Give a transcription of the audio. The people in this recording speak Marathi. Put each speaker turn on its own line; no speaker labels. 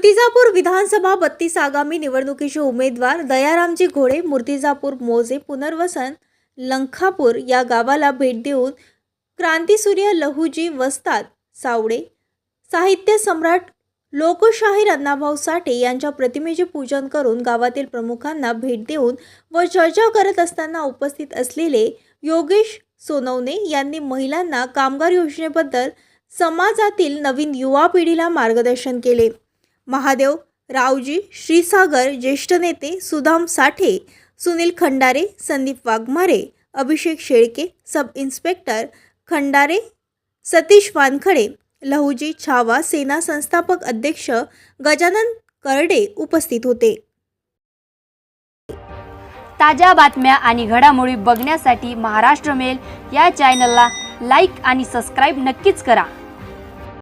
मूर्तिजापूर विधानसभा बत्तीस आगामी निवडणुकीचे उमेदवार दयारामजी घोडे मूर्तिजापूर मोजे पुनर्वसन लंखापूर या गावाला भेट देऊन क्रांतीसूर्य लहुजी वस्ताद सावडे साहित्य सम्राट लोकशाहीर अण्णाभाऊ साठे यांच्या प्रतिमेचे पूजन करून गावातील प्रमुखांना भेट देऊन व चर्चा करत असताना उपस्थित असलेले योगेश सोनवणे यांनी महिलांना कामगार योजनेबद्दल समाजातील नवीन युवा पिढीला मार्गदर्शन केले. महादेव रावजी श्रीसागर ज्येष्ठ नेते सुदाम साठे सुनील खंडारे संदीप वाघमारे अभिषेक शेळके सब इन्स्पेक्टर खंडारे सतीश वानखडे लहुजी छावा सेना संस्थापक अध्यक्ष गजानन करडे उपस्थित होते.
ताज्या बातम्या आणि घडामोडी बघण्यासाठी महाराष्ट्र मेल या चॅनलला लाईक आणि सबस्क्राईब नक्कीच करा.